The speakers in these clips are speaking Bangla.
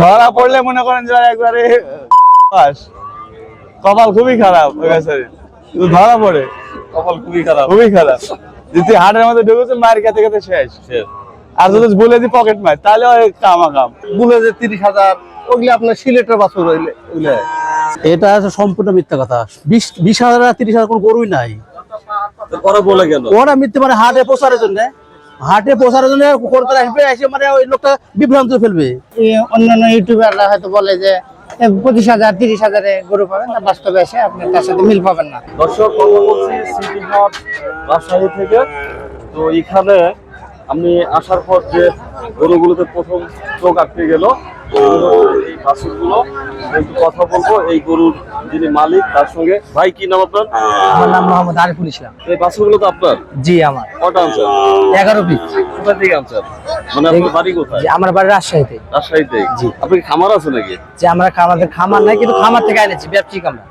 ধরা পড়লে মনে করেন যে একবারে পাস কপাল খুবই খারাপ ওই ধরা পড়ে। কপাল খুবই খারাপ। খুবই খারাপ। যদি হাটের মধ্যে ঢুকেছে মার খেতে খেতে শেষ। শেষ। আর যদি বলে দি পকেট মার তাহলে ওই কামা কাম বলে যে তিরিশ হাজার ওগুলি আপনার সিলেটের বাছুর হইলে এটা আছে সম্পূর্ণ মিথ্যা কথা। বিশ বিশ হাজার আর তিরিশ হাজার কোনো গরুই নাই। ওরা বলে কেন? ওরা মিথ্যে মানে হাটে প্রচারের জন্য। হাটে প্রচারের জন্য কলকাতা আসবে এসে মানে ওই লোকটা বিভ্রান্ত ফেলবে। এই অন্যান্য ইউটিউবাররা হয়তো বলে যে পঁচিশ হাজার তিরিশ হাজারে গরু পাবেন না বাস্তবে এসে আপনি তার সাথে মিল পাবেন না। দর্শক কথা বলছি সিটি হাট রাজশাহী থেকে। তো এখানে আমি আসার পর যে গরুগুলোতে প্রথম চোখ আটকে গেল এই বাছুরগুলো একটু কথা বলব। এই গরুর যিনি মালিক তার সঙ্গে ভাই কি নাম আপনার? আমার নাম মোহাম্মদ আরিফুল ইসলাম। এই বাছুরগুলো তো আপনার? জি আমার। কটা আনছেন? এগারো পিস। কোথা থেকে আনছেন? মানে আপনার বাড়ি কোথায়? আমার বাড়ি রাজশাহীতে। রাজশাহীতে। জি। আপনি খামার আছে নাকি? যে আমরা আমাদের খামার নাই কিন্তু খামার থেকে এনেছি ব্যবসায়িক আমরা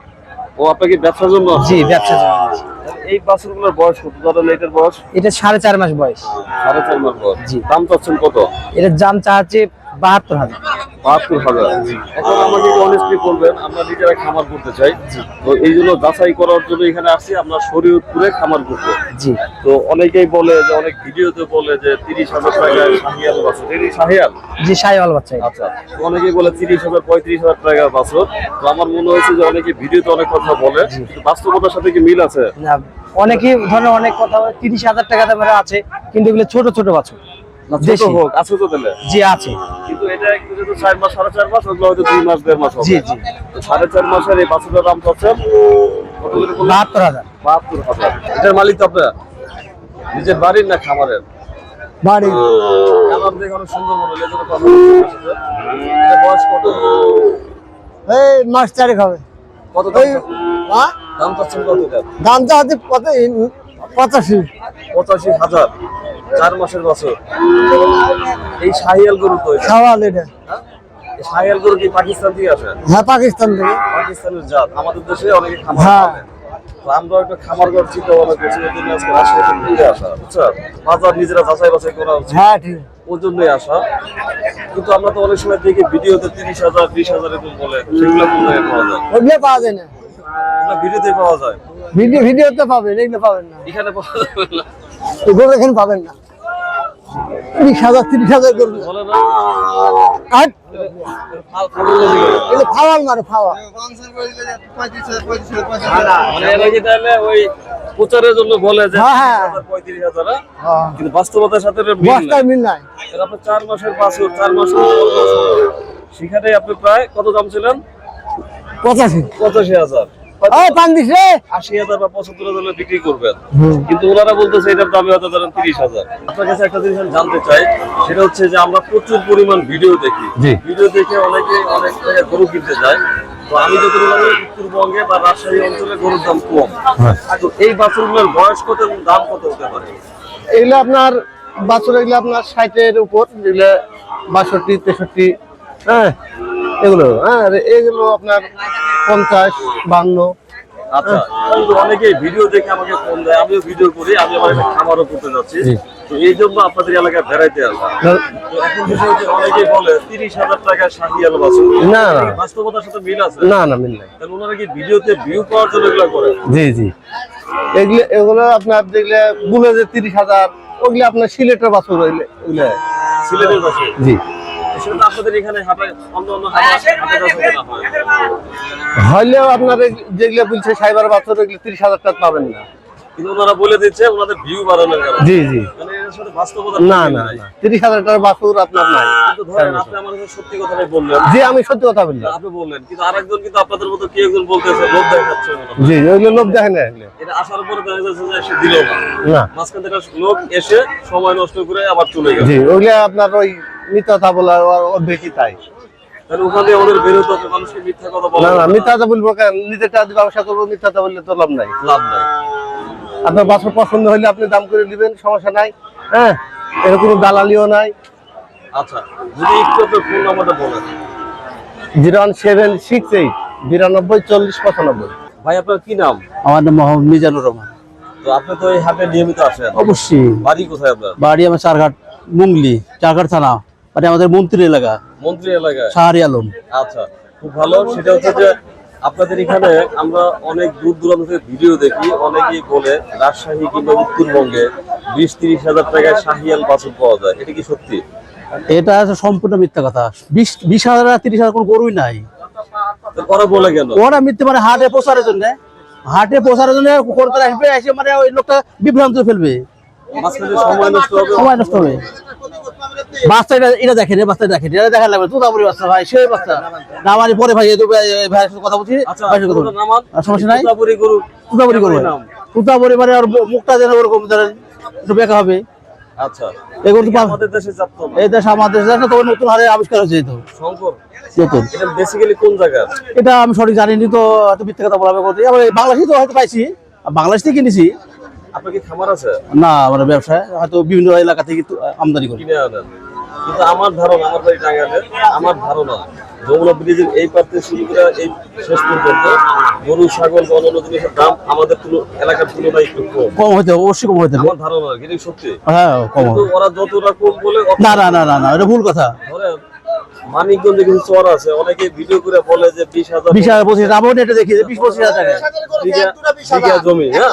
ও আপনাকে ব্যবসার জন্য জি ব্যবসার জন্য। এই বাছুরগুলোর বয়স কত? দাদা এটার বয়স? এটা সাড়ে চার মাস বয়স। সাড়ে চার মাস বয়স। জি। দাম চাচ্ছেন কত? এটার দাম চাচ্ছে বাহাত্তর হাজার। বাহাত্তর হাজার। এখন আমাকে অনেস্টলি বলবেন আমরা নিজেরা খামার করতে চাই। তো এই জন্য যাচাই করার জন্য এখানে আসছি আমরা শরীয়তপুরে খামার করব। জি। তো অনেকেই বলে যে অনেক ভিডিওতে বলে যে তিরিশ হাজার টাকায় শাহিয়াল বাছর। এই শাহিয়াল? জি সাইওয়াল বাচ্চা এটা। আচ্ছা। তো অনেকেই বলে তিরিশ হাজার পঁয়ত্রিশ হাজার টাকার বাছর। তো আমার মনে হয়েছে যে অনেকে ভিডিওতে অনেক কথা বলে। বাস্তবতার সাথে কি মিল আছে? না অনেকেই ধরনের অনেক কথা তিরিশ হাজার টাকা দামের আছে কিন্তু এগুলো ছোট ছোট বাছুর। দেশি। হোক আছে তো তাহলে। জি আছে। কিন্তু এটা একটু যেহেতু চার মাস সাড়ে চার মাস ওগুলো হয়তো দুই মাস দেড় মাস জি, জি। সাড়ে চার মাসের এই বাছুরের দাম পাচ্ছেন কত করে বললেন? বাহাত্তর হাজার। বাহাত্তর হাজার। এটার মালিক তো আপনার? নিজের বাড়ির না খামারের? বাড়ি কালার দেখে অনেক সুন্দর মনে হলো এজন্য কথা বলছি আপনার সাথে। এটার বয়স কত? এই মাস চারেক হবে। কত দাম চাচ্ছেন? কত পঁচাশি। পঁচাশি হাজার। চার মাসের বছর। এই শাহিয়াল গরু তো এটা। শাহিয়াল গরু কি পাকিস্তান থেকে আসে? হ্যাঁ পাকিস্তান থেকে। পাকিস্তানের জাত। আমাদের দেশে অনেকে খামার হ্যাঁ। আমরা একটা খামার ঘর চিন্তা ভাবনা করছি ওই জন্য আজকে রাজশাহীতে ঘুরে আসা বুঝছ? বাজার নিজেরা যাচাই বাছাই করা উচিত। হ্যাঁ ঠিক। ওই জন্যই আসা। কিন্তু আমরা তো অনেক সময় দেখি ভিডিওতে তিরিশ হাজার বিশ হাজার এরকম বলে। সেগুলো কোন জায়গায় পাওয়া যায়। ওগুলো পাওয়া যায় না। ভিডিওতে পাওয়া যায়। ভিডিও ভিডিওতে পাবেন এগুলো পাবেন না। এখানে পাওয়া যাবে না। এগুলো এখানে পাবেন না হাজার তিরিশ হাজার ফাওয়াল মারে প্রচারের জন্য বলে যে। 30,000, 35,000, হ্যাঁ? কিন্তু বাস্তবতার সাথে মিল নাই। চার মাসের বাছুর চার মাসের। সেখানে আপনি প্রায় কত দাম ছিলেন পঁচাশি পঁচাশি হাজার আশি হাজার বা পঁচাত্তর হাজার বিক্রি করবেন। কিন্তু ওনারা বলতেছে এটার দামে হয়তো ধরেন তিরিশ হাজার। আপনার কাছে একটা জিনিস জানতে চাই সেটা হচ্ছে যে আমরা প্রচুর পরিমাণ ভিডিও দেখি। ভিডিও দেখে অনেকে অনেক গরু কিনতে যায়। তো আমি যতটুকু জানি উত্তরবঙ্গে বা রাজশাহী অঞ্চলে গরুর দাম কম। তো এই বাছুরগুলোর বয়স কত এবং দাম কত হতে পারে? এগুলো আপনার বাছুর এগুলো আপনার ষাটের উপর যেগুলো বাষট্টি তেষট্টি হ্যাঁ। এগুলো হ্যাঁ আর এগুলো আপনার পঞ্চাশ বান্ন। আচ্ছা কিন্তু অনেকেই ভিডিও দেখে আমাকে ফোন দেয় আমিও ভিডিও করি আমি আমার একটা খামারও করতে যাচ্ছি। তো এই জন্য আপনাদের এলাকায় বেড়াইতে আসা তো এখন বিষয় হচ্ছে অনেকেই বলে তিরিশ হাজার শাহিয়াল না, না। বাস্তবতার সাথে মিল আছে? না না মিল নাই। তাহলে ওনারা কি ভিডিওতে ভিউ পাওয়ার জন্য এগুলো করে? জি জি। এগুলো এগুলো আপনার দেখলে বলে যে তিরিশ হাজার ওগুলো আপনার সিলেটের হইলে ওগুলো সিলেটের বাছুর? জি। সেটা আপনাদের এখানে হাটে অন্য অন্য হয়। আপনার যেগুলো বলছে সাইবার ওগুলো তিরিশ হাজার টাকা পাবেন না। কিন্তু ওনারা বলে দিচ্ছে ওনাদের ভিউ বাড়ানোর কারণে। জি জি। মানে এর সাথে বাস্তবতা না তিরিশ হাজার টাকার বাছুর আপনার নাই। আপনি সত্যি কথাটাই বললেন। জি আমি সত্যি কথা বললাম। আপনি বললেন কিন্তু আরেকজন কিন্তু আপনাদের মতো কি একজন বলতেছে লোভ দেখাচ্ছে জি ওইগুলো লোভ দেখে না এটা আসার পরে দেখা যাচ্ছে যে সে দিল না। না। মাঝখান থেকে লোক এসে সময় নষ্ট করে আবার চলে গেল। জি ওইগুলো আপনার ওই মিথ্যা বলার অভ্যেসই তাই। তাহলে ওখানে আমাদের বেরোতে হবে মানুষকে মিথ্যা কথা বলা না না মিথ্যাটা বলব কেন? নিজের টাকা দিয়ে ব্যবসা করব মিথ্যাটা বললে তো লাভ নাই। লাভ নাই। আপনার পছন্দ হলে আপনি দাম করে দিবেন সমস্যা নাই। হ্যাঁ এর কোনো দালালিও নাই। আচ্ছা যদি একটু আপনার ফোন নাম্বারটা বলেন। Zero one seven six eight বিরানব্বই চল্লিশ পঁচানব্বই। ভাই আপনার কি নাম? আমার নাম মোহাম্মদ মিজানুর রহমান। তো আপনি তো এই হাটে নিয়মিত আসেন। অবশ্যই। বাড়ি কোথায় আপনার? বাড়ি আমার চারঘাট মুংলি চারঘাট থানা। মানে আমাদের মন্ত্রী এলাকা। মন্ত্রী এলাকায়? শাহরি আলম। আচ্ছা খুব ভালো। সেটা হচ্ছে যে আপনাদের এখানে আমরা অনেক দূর দূরান্ত থেকে ভিডিও দেখি। অনেকেই বলে রাজশাহী কিংবা উত্তরবঙ্গে বিশ তিরিশ হাজার টাকায় শাহিয়াল বাছুর পাওয়া যায়। এটা কি সত্যি? এটা সম্পূর্ণ মিথ্যা কথা। বিশ বিশ হাজার আর তিরিশ হাজার কোনো গরুই নাই। ওরা বলে কেন? ওরা মিথ্যে মানে হাটে প্রচারের জন্য। হাটে প্রচারের জন্য কলকাতা আসবে এসে মানে ওই লোকটা বিভ্রান্ত ফেলবে। সময় নষ্ট হবে। সময় নষ্ট হবে। বাচ্চা এটা এটা দেখেন বাচ্চা দেখেন। এটা দেখা লাগবে তুই বলি বাচ্চা ভাই সেই বাচ্চা না মানে পরে ভাই এই তো ভাই- এই ভাইয়ের সাথে কথা বলছি। আচ্ছা সমস্যা নাই? তোতাপুরি গরু। মানে আর মুখটা যেন ওরকম ধরেন একটু বেঁকা হবে। আচ্ছা। এগুলো আমাদের দেশে এই দেশ আমাদের দেশ। নতুন হারে আবিষ্কার হয়েছে তো। শঙ্কর। নতুন। এটা বেসিক্যালি কোন জায়গা এটা আমি সঠিক জানিনি তো মিথ্যে কথা আবার বাংলাদেশে তো হয়তো পাইছি। বাংলাদেশ থেকে কিনেছি। আপনার কি খামার আছে? না মানে ব্যবসায় হয়তো বিভিন্ন এলাকা থেকে আমদানি করি। কিন্তু আমার ধারণা আমার বাড়ি টাঙ্গালে আমার ধারণা যমুনা ব্রিজের এই পার থেকে শুরু করে এই শেষ পর্যন্ত গরু ছাগল বা অন্যান্য জিনিসের দাম আমাদের তুল এলাকার তুলনায় একটু কম। কম হবে, অবশ্যই কম হবে। আমার ধারণা আর কি, এটা কি সত্যি? হ্যাঁ কম কিন্তু হবে। ওরা যতটা কম বলে না না না না না এটা ভুল কথা। ধরেন মানিকগঞ্জে কিছু চর আছে অনেকে ভিডিও করে বলে যে বিশ হাজার বিশ হাজার পঁচিশ নেটে দেখি যে বিশ পঁচিশ হাজার টাকা। জমি হ্যাঁ?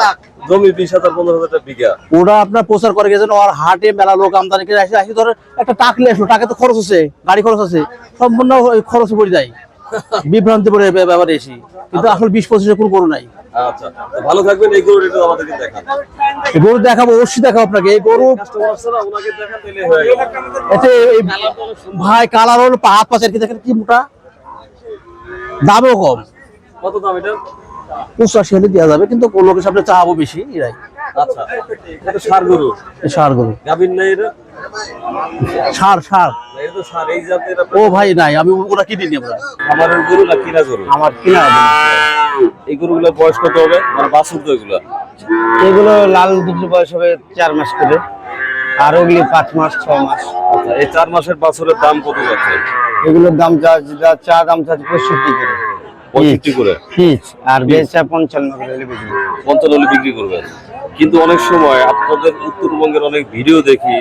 জমি বিশ হাজার পনেরো হাজার বিঘা। ওরা আপনার প্রচার করে গেছেন আর হাটে মেলা লোক আমদানি করে আসে আসি ধরে একটা টাকলে আসলো টাকা তো খরচ আছে গাড়ি খরচ আছে সম্পূর্ণ খরচে পড়ে যায়। বিভ্রান্তি পড়ে ব্যাপারে এসি। কিন্তু আসলে বিশ পঁচিশে কোনো গরু নাই। আচ্ছা ভালো থাকবেন এই গরুটা আমাদেরকে দেখান। গরু দেখাবো অবশ্যই দেখাবো আপনাকে এই গরু এতে ভাই কালার হলো হাত কি দেখেন কি মোটা। দামও কম। কত দাম এটা? পঁচাশি হলে দেওয়া যাবে কিন্তু লোকের সামনে চাহাবো বেশি এরাই। আচ্ছা সার গরু। এই সার গরু। গাভীর নাই এটা সার সার। না, এটা তো সার এই জাতের ও ভাই নাই আমি ওরা কিনে নি আমরা গরু না কিনা গরু? আমার কিনা এই গরুগুলোর বয়স কত হবে? মানে তো এগুলো। এগুলো লাল দুধ বয়স হবে চার মাস করে আর ওগুলি পাঁচ মাস ছ মাস। আচ্ছা এই চার মাসের বাছুরের দাম কত যাচ্ছে? এগুলোর দাম চা যা- চা দাম চাচ্ছে পঁয়ষট্টি করে। পঁয়ষট্টি করে পিস আর বেচা পঞ্চান্ন হলে বেচবো। পঞ্চান্ন হলে বিক্রি করবেন। কিন্তু অনেক সময় আপনাদের উত্তরবঙ্গের অনেক ভিডিও দেখি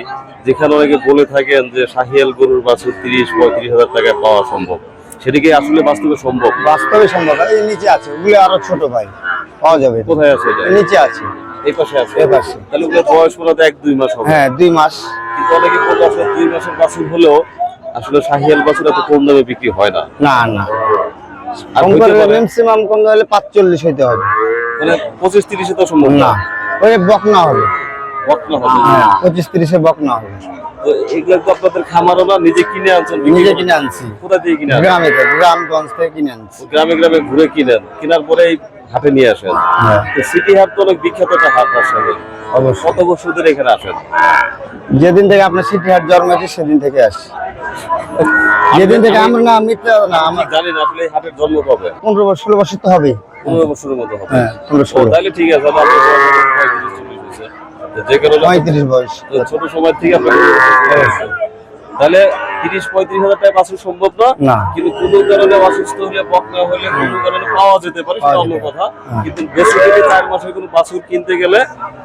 যেখানে অনেকে বলে থাকেন যে শাহিয়াল গরুর বাছুর তিরিশ পঁয়ত্রিশ হাজার টাকায় পাওয়া সম্ভব। সেটা কি আসলে বাস্তবে সম্ভব? বাস্তবে সম্ভব এই নিচে আছে। ওগুলো আরও ছোট ভাই পাওয়া যাবে। কোথায় আছে নিচে আছে। এই পাশে আছে? এই পাশে। তাহলে বয়স এক দুই মাস হবে। হ্যাঁ দুই মাস। কিন্তু অনেকে আসলে দুই মাসের বাছুর হলেও আসলে শাহিয়াল বাছুর এত কম দামে বিক্রি হয় না। না না। ম্যাক্সিমাম কম হলে পাঁচচল্লিশ হইতে হবে। মানে পঁচিশ তিরিশে তো সম্ভব না। ওই বকনা হবে। বকনা হবে। হ্যাঁ পঁচিশ তিরিশে বকনা হবে। তো এগুলো তো আপনাদের খামারও না নিজে কিনে আনছেন নিজে কিনে আনছি। কোথা থেকে কিনে গ্রামে গ্রামগঞ্জ থেকে কিনে আনছি। গ্রামে গ্রামে ঘুরে কিনেন কেনার পরে হাটে নিয়ে আসেন। হ্যাঁ। তো সিটি হাট তো অনেক বিখ্যাত একটা হাট রাজশাহী অবশ্যই। কত বছর ধরে এখানে আসেন? যেদিন থেকে আপনার সিটি হাট জন্ম জন্মেছে সেদিন থেকে আসি। যেদিন থেকে আমরা না মিথ্যা না আমি আমার জানি না আসলে হাটের জন্ম কবে। পনেরো বছর ষোলো বছর তো হবে পনেরো বছরের মতো হবে। হ্যাঁ পনেরো ষোলো। তাহলে ঠিক আছে যে কারণে পঁয়ত্রিশ বয়স। ছোট সময় থেকে তাহলে তিরিশ পঁয়ত্রিশ হাজার টাকা বাছুর সম্ভব না। কিন্তু কোনো কারণে অসুস্থ হলে বকনা হলে কোনো কারণে পাওয়া যেতে পারে সেটা অন্য কথা। হ্যাঁ। কিন্তু বেসিক্যালি চার মাসের কোনো বাছুর কিনতে গেলে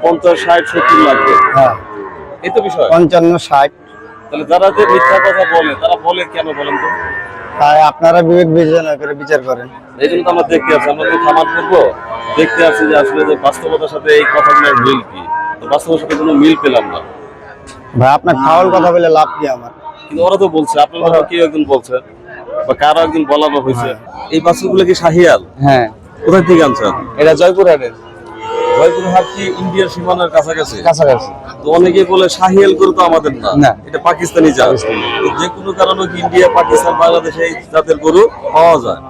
পঞ্চাশ ষাট সত্তর লাগবে। হ্যাঁ। এই তো বিষয়। পঞ্চান্ন ষাট। তাহলে যারা যে মিথ্যা কথা বলে তারা বলে কেন বলেন তো? তাই আপনারা বিবেক বিবেচনা করে বিচার করেন। এই জন্য তো আমরা দেখতে আসছি আমরা তো খামার করব। দেখতে আসছি যে আসলে যে বাস্তবতার সাথে এই কথাগুলোর মিল কি? তো বাস্তবের সাথে কোনো মিল পেলাম না। ভাই আপনার খাওয়ার কথা বলে লাভ কি আমার? কিন্তু ওরা তো বলছে আপনার কথা কেউ একজন বলছে? বা কারও একজন বলানো হয়েছে? এই বাছুরগুলো কি শাহিয়াল? হ্যাঁ। কোথায় থেকে আনছেন? এটা জয়পুর হাটের জয়পুর হাট কি ইন্ডিয়ার সীমানার কাছাকাছি। কাছাকাছি। তো অনেকে বলে শাহিয়াল গরু তো আমাদের না। এটা পাকিস্তানি জাত। যে কোনো কারণে কি ইন্ডিয়া পাকিস্তান বাংলাদেশে এই জাতের গরু পাওয়া যায়?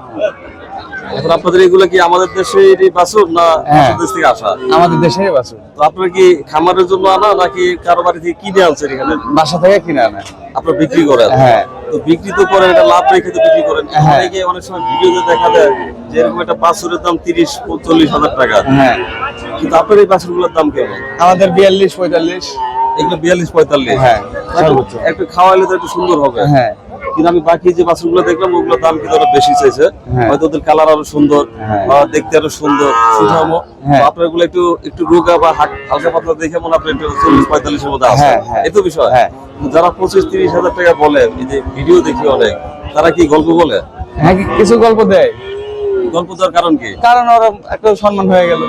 এখন আপনাদের এগুলো কি আমাদের দেশে বাছুর না হ্যাঁ। দেশ থেকে আসা? আমাদের দেশের বাছুর। তো আপনার কি খামারের জন্য আনা নাকি কারও বাড়ি থেকে কিনে আনছেন এখানে? বাসা থেকে কিনে আনে। আপনার বিক্রি করেন? হ্যাঁ। তো বিক্রি তো করেন এটা লাভ রেখে তো বিক্রি করেন। হ্যাঁ। অনেকে অনেক সময় ভিডিওতে দেখা যায় যে এরকম একটা বাছুরের দাম তিরিশ চল্লিশ হাজার টাকা। হ্যাঁ। কিন্তু আপনার এই বাছুরগুলোর দাম কেমন? আমাদের বিয়াল্লিশ পঁয়তাল্লিশ। এগুলো বিয়াল্লিশ পঁয়তাল্লিশ। হ্যাঁ, একটু- সর্বোচ্চ। একটু খাওয়াইলে তো একটু সুন্দর হবে। হ্যাঁ। কিন্তু আমি বাকি যে বাছুরগুলো দেখলাম ওগুলো দাম কিন্তু আরও বেশি চাইছে। হ্যাঁ। হয়তো ওদের কালার আরও সুন্দর হ্যাঁ। বা দেখতে আরও সুন্দর সুঠাম। হ্যাঁ। আপনারগুলো একটু একটু রোগা বা হালকা পাতলা দেখে মনে হয় আপনি একটু চল্লিশ পঁয়তাল্লিশের মধ্যে আছে। এই তো বিষয়। হ্যাঁ। যারা পঁচিশ তিরিশ হাজার টাকা বলে এই যে ভিডিও দেখি অনেক তারা কি গল্প বলে? হ্যাঁ কিছু গল্প দেয়। গল্প দেওয়ার কারণ কি? কারণ ওরা একটা সম্মান হয়ে গেল।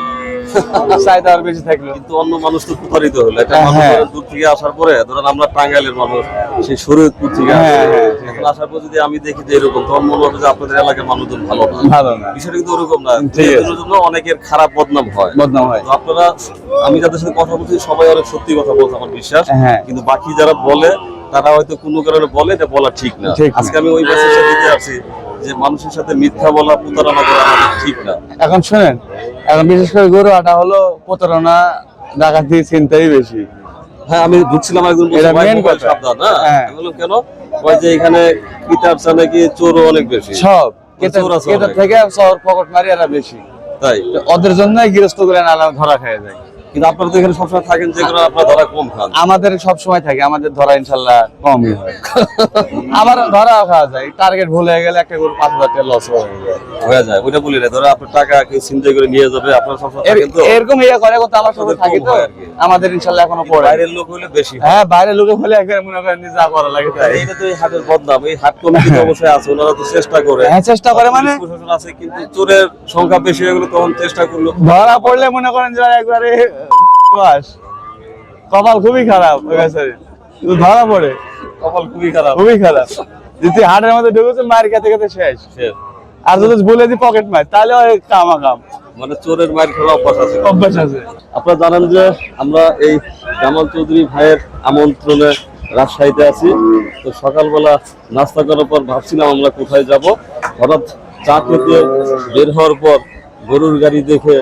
চাহিদা আর বেশি থাকল। কিন্তু অন্য মানুষ তো প্রতারিত হলো। একটা হ্যাঁ, দূর থেকে আসার পরে ধরেন আমরা টাঙ্গাইলের মানুষ সেই শরীয়তপুর থেকে হ্যাঁ, আসে। হ্যাঁ, আসার পর যদি আমি দেখি যে এরকম তখন মনে হবে যে আপনাদের এলাকার মানুষজন ভালো না। ভালো না। বিষয়টা কিন্তু ওরকম না। এর জন্য অনেকের খারাপ বদনাম হয়। বদনাম হয়। তো আপনারা আমি যাদের সাথে কথা বলছি সবাই অনেক সত্যি কথা বলছে আমার বিশ্বাস। কিন্তু বাকি যারা বলে তারা হয়তো কোনো কারণে বলে এটা বলা ঠিক না। আজকে আমি ওই মেসেজটা দিতে আসছি। যে মানুষের সাথে মিথ্যা বলা প্রতারণা করা আমাদের ঠিক না। এখন শুনেন এখন বিশেষ করে গরু আটা হলো প্রতারণা ডাকাতি চিন্তাই বেশি। হ্যাঁ আমি ঢুকছিলাম একজন। সাবধান না হ্যাঁ। বললাম কেন? কয় যে এখানে কিতাবছা নাকি চোরও অনেক বেশি। সব। চোর আছে থেকে শহর পকেট মারি এরা বেশি। তাই? ওদের জন্যই গৃহস্থ করে নালা ধরা খেয়ে যায়। কিন্তু আপনারা তো এখানে সবসময় থাকেন যে আপনারা ধরা কম খান। আমাদের সব সময় থাকে আমাদের ধরা ইনশাল্লাহ কমই হয়। আমার ধরা খাওয়া যায় টার্গেট ভুল হয়ে গেলে একটা গরু পাঁচ হাজার টাকা লস হয়ে যায়। হয়ে যায় ওইটা বলি না ধরো আপনার টাকা কেউ চিন্তা করে নিয়ে যাবে আপনারা সবসময় এর- এরকম ইয়ে করে কিন্তু আমার সঙ্গে থাকে তো। আর কি। আমাদের ইনশাল্লাহ এখনও পড়ে। বাইরের লোক হলে বেশি হ্যাঁ। বাইরে লোকে হলে একবার মনে করেন যে যা করা লাগে তাই। এইটা তো এই হাটের বদনাম এই হাট কমিটি অবশ্যই আছে ওনারা তো চেষ্টা করে। হ্যাঁ চেষ্টা করে মানে প্রশাসন আছে কিন্তু চোরের সংখ্যা বেশি হয়ে গেলে তখন চেষ্টা করল। ধরা পড়লে মনে করেন যে একবারে বাস। কপাল খুবই খারাপ ধরা পড়ে। কপাল খুবই খারাপ। খুবই খারাপ। যদি হাটের মধ্যে ঢুকেছে মার খেতে খেতে শেষ। শেষ। আর যদি বলে দি পকেট মার তাহলে কামা কাম মানে চোরের মায়ের খেলা অভ্যাস আছে। অভ্যাস আছে। আপনারা জানেন যে আমরা এই জামাল চৌধুরী ভাইয়ের আমন্ত্রণে রাজশাহীতে আছি। তো সকালবেলা নাস্তা করার পর ভাবছিলাম আমরা কোথায় যাব। হঠাৎ চা খেতে বের হওয়ার পর গরুর গাড়ি দেখে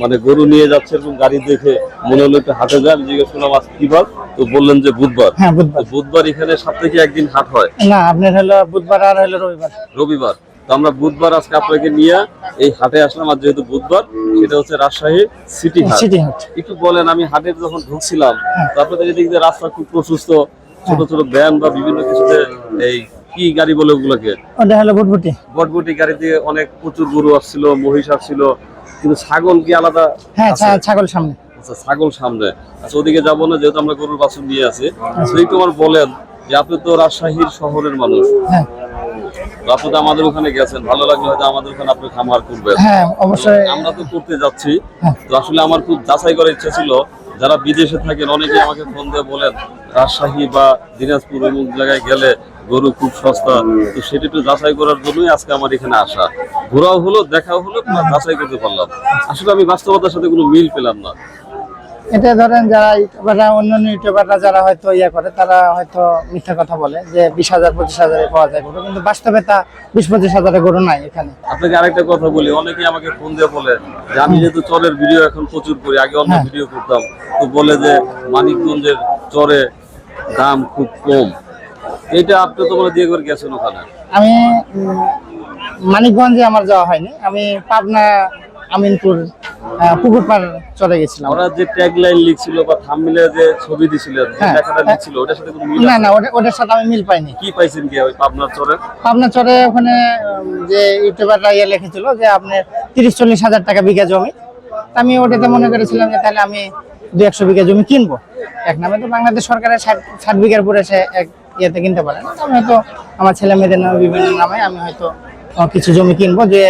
মানে গরু নিয়ে যাচ্ছে এরকম গাড়ি দেখে মনে হলো একটু হাটে যান জিজ্ঞেস করলাম আজ কি বার? তো বললেন যে বুধবার। হ্যাঁ বুধবার। বুধবার এখানে সপ্তাহে একদিন হাট হয়। না আপনার হলো বুধবার আর হলো রবিবার। রবিবার। তো আমরা বুধবার আজকে আপনাকে নিয়ে এই হাটে আসলাম। আর যেহেতু বুধবার সেটা হচ্ছে রাজশাহী সিটি হাট। একটু বলেন আমি হাটে যখন ঢুকছিলাম তো আপনাদের এদিক দিয়ে রাস্তা খুব প্রশস্ত ছোট ছোট ভ্যান বা বিভিন্ন কিছুতে এই কি গাড়ি বলে ওগুলোকে? বটবটি। অনেক প্রচুর গরু আসছিল মহিষ আসছিল কিন্তু ছাগল কি আলাদা হ্যাঁ ছাগল সামনে। আচ্ছা ছাগল সামনে। আচ্ছা ওদিকে যাব না যেহেতু আমরা গরুর বাছুর নিয়ে আছি। তো একটু আমার বলেন যে আপনি তো রাজশাহীর শহরের মানুষ। আমাদের ওখানে গেছেন ভালো লাগল হয়তো আমাদের ওখানে আপনি খামার করবেন। হ্যাঁ অবশ্যই। আমরা তো করতে যাচ্ছি হ্যাঁ। তো আসলে আমার খুব যাচাই করার ইচ্ছা ছিল যারা বিদেশে থাকেন অনেকে আমাকে ফোন দিয়ে বলেন রাজশাহী বা দিনাজপুর অমুক জায়গায় গেলে গরু খুব সস্তা তো সেটা একটু যাচাই করার জন্যই আজকে আমার এখানে আসা। ঘোরাও হলো দেখাও হলো যাচাই করতে পারলাম আসলে আমি বাস্তবতার সাথে কোনো মিল পেলাম না। এটা ধরেন যারা ইউটিউবাররা অন্যান্য ইউটিউবাররা যারা হয়তো ইয়ে করে তারা হয়তো মিথ্যা কথা বলে যে বিশ হাজার পঁচিশ হাজারে পাওয়া যায় গরু। কিন্তু বাস্তবে তা বিশ পঁচিশ হাজারে গরু নাই এখানে। আপনাকে আরেকটা কথা বলি অনেকে আমাকে ফোন দিয়ে বলে যে আমি যেহেতু চরের ভিডিও এখন প্রচুর করি আগে অন্য হ্যাঁ। ভিডিও করতাম। তো বলে যে মানিকগঞ্জের চরে দাম খুব কম। এটা আপনি তো বলে দিয়ে করে গেছেন ওখানে। আমি মানিকগঞ্জে আমার যাওয়া হয়নি। আমি পাবনা আমিনপুর আহ, পুকুরপাড় চলে গেছিলাম। ওরা যে ট্যাগ লাইন লিখছিল বা থাম্বনেলে যে ছবি দিছিলেন যে হ্যাঁ। লেখাটা লিখছিল ওটার সাথে কোনো মিল না না ওটা- ওটার সাথে আমি মিল পাইনি। কি পাইছেন কি ওই পাবনার চরে? পাবনা চরে ওখানে যে ইউটিউবাররা ইয়ে লিখেছিল যে আপনার তিরিশ চল্লিশ হাজার টাকা বিঘা জমি। আমি ওটাতে মনে করেছিলাম যে তাহলে আমি দু একশো বিঘা জমি কিনবো। এক নামে তো বাংলাদেশ সরকারের ষাট ষাট বিঘার পরে সে এক ইয়েতে কিনতে পারে না। তো আমি হয়তো আমার ছেলে মেয়েদের নামে বিভিন্ন নামে আমি হয়তো কিছু জমি কিনবো যে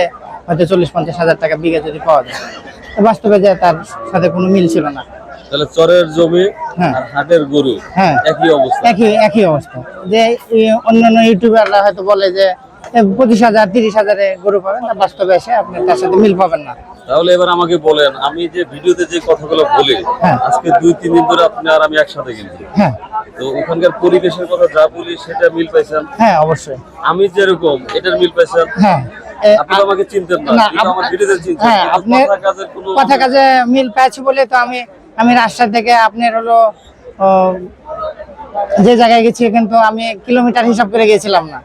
হয়তো চল্লিশ পঞ্চাশ হাজার টাকা বিঘা যদি পাওয়া যায়। বাস্তবে যে তার সাথে কোনো মিল ছিল না। তাহলে চরের জমি হ্যাঁ। আর হাটের গরু হ্যাঁ। একই অবস্থা। একই একই অবস্থা। যে অন্যান্য ইউটিউবাররা হয়তো বলে যে পঁচিশ হাজার তিরিশ হাজারে গরু পাবেন তা বাস্তবে এসে আপনি তার সাথে মিল পাবেন না। তাহলে এবার আমাকে বলেন আমি যে ভিডিওতে যে কথাগুলো বলি হ্যাঁ। আজকে দুই তিন দিন ধরে আপনি আর আমি একসাথে হ্যাঁ। তো ওখানকার পরিবেশের কথা যা বলি সেটা মিল পাইছেন? হ্যাঁ অবশ্যই। আমি যেরকম এটার মিল পাইছেন? হ্যাঁ। আমাকে চিনতেন না হ্যাঁ, আপনি- কথা কাজে মিল পেয়েছি বলে তো আমি আমি রাজশাহী থেকে আপনার হলো যে জায়গায় গেছি কিন্তু আমি কিলোমিটার হিসাব করে গেছিলাম না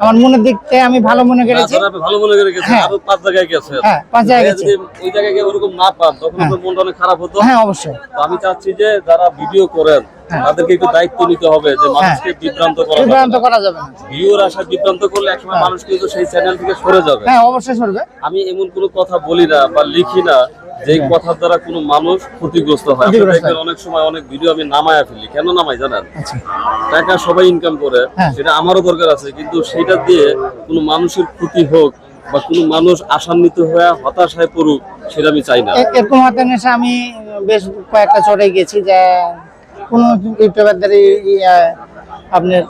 আমার মনের দিক থেকে আমি ভালো মনে করেছি ভালো মনে করে হ্যাঁ। পাঁচ জায়গায় গেছেন হ্যাঁ, পাঁচ জায়গায় গেছি। ওই জায়গায় গিয়ে ওরকম না পান তখন আপনার মনটা অনেক খারাপ হতো হ্যাঁ অবশ্যই তো আমি চাচ্ছি যে যারা ভিডিও করেন হ্যাঁ। তাদেরকে একটু দায়িত্ব নিতে হবে যে মানুষকে বিভ্রান্ত করা বিভ্রান্ত করা যাবে না। ভিউর আশা বিভ্রান্ত করলে একসময় মানুষ কিন্তু সেই চ্যানেল থেকে সরে যাবে। হ্যাঁ অবশ্যই সরবে। আমি এমন কোনো কথা বলি না বা লিখি না যে কথার দ্বারা কোনো মানুষ ক্ষতিগ্রস্ত হয়। দেখবেন অনেক সময় অনেক ভিডিও আমি নামায়া ফেলি। কেন নামাই জানেন? আচ্ছা। টাকা সবাই ইনকাম করে হ্যাঁ। সেটা আমারও দরকার আছে কিন্তু সেটা দিয়ে কোনো মানুষের ক্ষতি হোক বা কোনো মানুষ আশান্বিত হয়ে হতাশায় পড়ুক সেটা আমি চাই না। এরকম আমি বেশ কয়েকটা চড়ে গেছি যে কোনো ইউটিউবারদের আপনার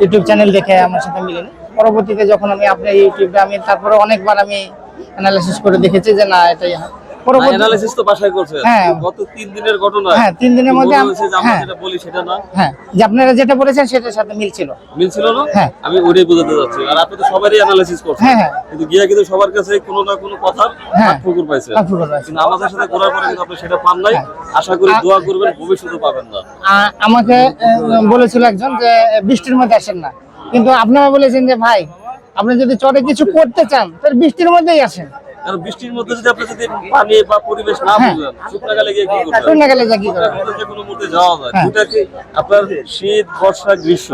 ইউটিউব চ্যানেল দেখে আমার সাথে মিলেনি পরবর্তীতে যখন আমি আপনার ইউটিউবে আমি তারপরে অনেকবার আমি অ্যানালাইসিস করে দেখেছি যে না, এটাই হয়। তো বাসায় করছে। হ্যাঁ। গত তিন দিনের ঘটনা। হ্যাঁ, তিন দিনের মধ্যে আম- হয়েছে যে আমরা। যেটা বলি সেটা না। যে আপনারা যেটা বলেছেন সেটার সাথে মিল ছিল মিলছিল না। আমি ওইটাই বোঝাতে যাচ্ছি আর আপনি তো সবারই করছেন। হ্যাঁ। কিন্তু গিয়া কিন্তু সবার কাছে কোনো না কোনো কথা। ঠুকুর পাইছে। কিন্তু আমাদের সাথে পরে কিন্তু আপনি সেটা পান নাই। আশা করি দোয়া করবেন ভবিষ্যতে পাবেন না। আমাকে বলেছিল একজন যে বৃষ্টির মধ্যে আসেন না। কিন্তু আপনারা বলেছেন যে ভাই আপনি যদি চরে কিছু করতে চান তাহলে বৃষ্টির মধ্যেই আসেন। কারণ বৃষ্টির মধ্যে যদি আপনি যদি পানি বা পরিবেশ না হ্যাঁ। বুঝেন শুকনা গেলে গিয়ে কি করবেন? শূন্য গেলে যা কি করবেন? কোনো যাওয়া যায়। হ্যাঁ। দুটা কি আপনার শীত বর্ষা গ্রীষ্ম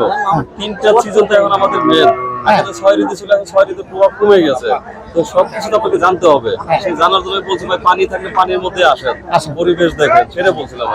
তিনটা সিজন তো এখন আমাদের মেন আগে তো ছয় ঋতু ছিল এখন ছয় ঋতুর প্রভাব কমে গেছে। তো সবকিছু তো আপনাকে জানতে হবে। হ্যাঁ। সেই জানার জন্য বলছি ভাই পানি থাকলে পানির মধ্যে আসেন। পরিবেশ দেখেন সেটা বলছিলাম